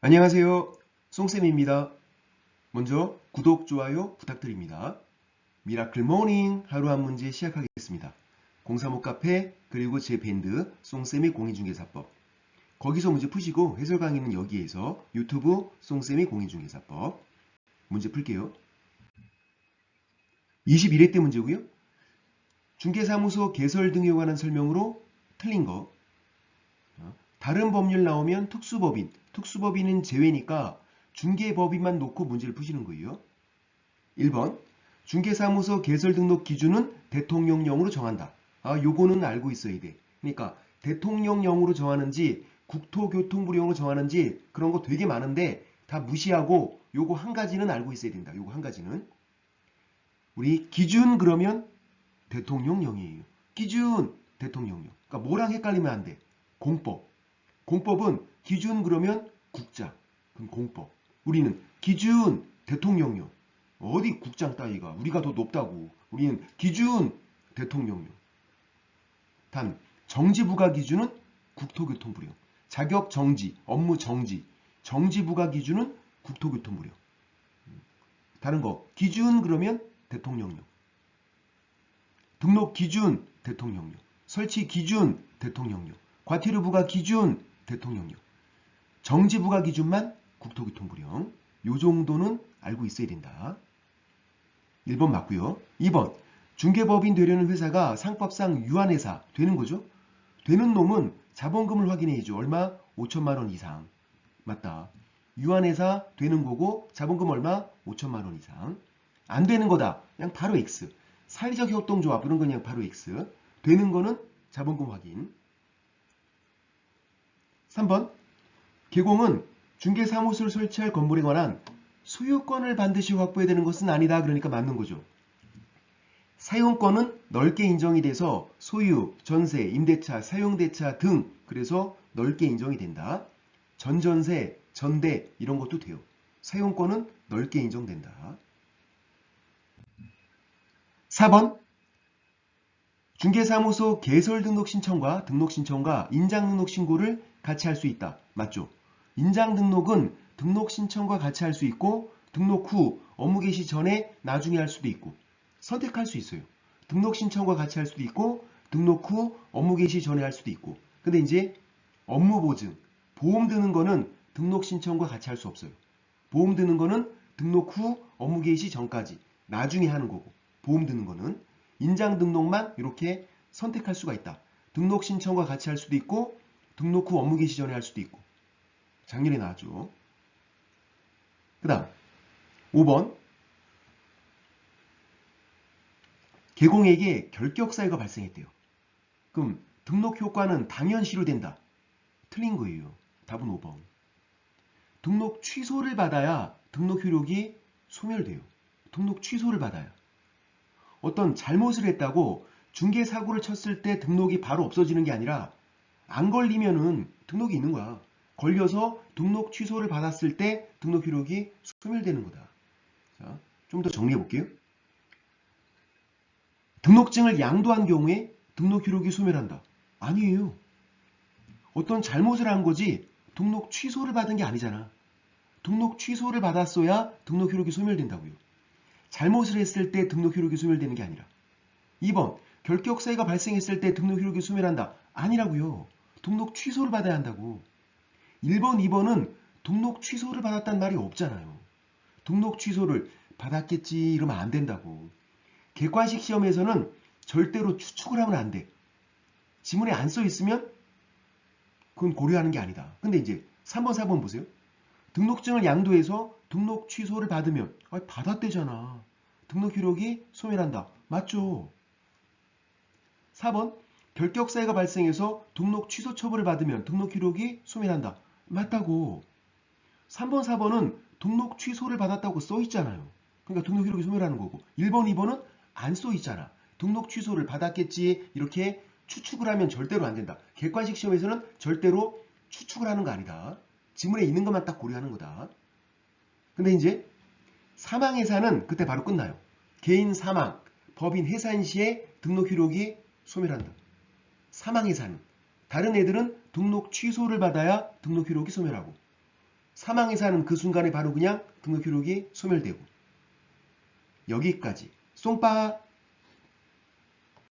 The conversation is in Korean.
안녕하세요. 송쌤입니다. 먼저 구독, 좋아요 부탁드립니다. 미라클 모닝 하루 한 문제 시작하겠습니다. 035 카페 그리고 제 밴드 송쌤의 공인중개사법 거기서 문제 푸시고 해설 강의는 여기에서 유튜브 송쌤의 공인중개사법 문제 풀게요. 21회 때 문제고요. 중개사무소 개설 등에 관한 설명으로 틀린 거 어, 다른 법률 나오면 특수법인, 특수법인은 제외니까 중개법인만 놓고 문제를 푸시는 거예요. 1번 중개사무소 개설 등록 기준은 대통령령으로 정한다. 아, 요거는 알고 있어야 돼. 그러니까 대통령령으로 정하는지 국토교통부령으로 정하는지 그런 거 되게 많은데 다 무시하고 요거 한 가지는 알고 있어야 된다. 요거 한 가지는. 우리 기준 그러면 대통령령이에요. 기준 대통령령. 그러니까 뭐랑 헷갈리면 안 돼. 공법. 공법은 기준 그러면 국자. 그럼 공법. 우리는 기준 대통령령. 어디 국장 따위가 우리가 더 높다고. 우리는 기준 대통령령. 단 정지부가 기준은 국토교통부령. 자격 정지, 업무 정지. 정지부가 기준은 국토교통부령. 다른 거 기준 그러면 대통령령. 등록 기준 대통령령. 설치 기준 대통령령. 과태료부가 기준 대통령령. 정지부가 기준만 국토교통부령. 요 정도는 알고 있어야 된다. 1번 맞고요. 2번 중개법인 되려는 회사가 상법상 유한회사 되는 거죠. 되는 놈은 자본금을 확인해야죠. 얼마? 5천만 원 이상. 맞다. 유한회사 되는 거고 자본금 얼마? 5천만 원 이상. 안 되는 거다. 그냥 바로 X. 사회적 협동조합 이런 거 그냥 바로 X. 되는 거는 자본금 확인. 3번 개공은 중개사무소를 설치할 건물에 관한 소유권을 반드시 확보해야 되는 것은 아니다. 그러니까 맞는 거죠. 사용권은 넓게 인정이 돼서 소유, 전세, 임대차, 사용대차 등 그래서 넓게 인정이 된다. 전전세, 전대 이런 것도 돼요. 사용권은 넓게 인정된다. 4번 중개사무소 개설 등록 신청과 등록 신청과 인장 등록 신고를 같이 할 수 있다. 맞죠? 인장 등록은 등록 신청과 같이 할 수 있고 등록 후 업무 개시 전에 나중에 할 수도 있고 선택할 수 있어요. 등록 신청과 같이 할 수도 있고 등록 후 업무 개시 전에 할 수도 있고 근데 이제 업무 보증, 보험 드는 거는 등록 신청과 같이 할 수 없어요. 보험 드는 거는 등록 후 업무 개시 전까지 나중에 하는 거고 보험 드는 거는 인장 등록만 이렇게 선택할 수가 있다. 등록 신청과 같이 할 수도 있고 등록 후 업무 개시 전에 할 수도 있고 작년에 나왔죠. 그 다음 5번 개공에게 결격 사유가 발생했대요. 그럼 등록 효과는 당연 실효된다. 틀린 거예요. 답은 5번. 등록 취소를 받아야 등록 효력이 소멸돼요. 등록 취소를 받아야. 어떤 잘못을 했다고 중개 사고를 쳤을 때 등록이 바로 없어지는 게 아니라 안 걸리면은 등록이 있는 거야. 걸려서 등록 취소를 받았을 때 등록 효력이 소멸되는 거다. 자, 좀 더 정리해 볼게요. 등록증을 양도한 경우에 등록 효력이 소멸한다. 아니에요. 어떤 잘못을 한 거지 등록 취소를 받은 게 아니잖아. 등록 취소를 받았어야 등록 효력이 소멸된다고요. 잘못을 했을 때 등록 효력이 소멸되는 게 아니라 2번 결격 사유가 발생했을 때 등록 효력이 소멸한다. 아니라고요. 등록 취소를 받아야 한다고. 1번, 2번은 등록 취소를 받았단 말이 없잖아요. 등록 취소를 받았겠지 이러면 안 된다고. 객관식 시험에서는 절대로 추측을 하면 안 돼. 지문에 안 써 있으면 그건 고려하는 게 아니다. 근데 이제 3번, 4번 보세요. 등록증을 양도해서 등록 취소를 받으면 아, 받았대잖아. 등록 기록이 소멸한다. 맞죠? 4번 결격 사유가 발생해서 등록 취소 처벌을 받으면 등록 기록이 소멸한다. 맞다고. 3번, 4번은 등록 취소를 받았다고 써 있잖아요. 그러니까 등록 기록이 소멸하는 거고 1번, 2번은 안 써 있잖아. 등록 취소를 받았겠지 이렇게 추측을 하면 절대로 안 된다. 객관식 시험에서는 절대로 추측을 하는 거 아니다. 지문에 있는 것만 딱 고려하는 거다. 근데 이제 사망해사는 그때 바로 끝나요. 개인 사망, 법인 해산 시에 등록 효력이 소멸한다. 사망해사는 다른 애들은 등록 취소를 받아야 등록 효력이 소멸하고 사망해서 하는 그 순간에 바로 그냥 등록 기록이 소멸되고 여기까지. 송빠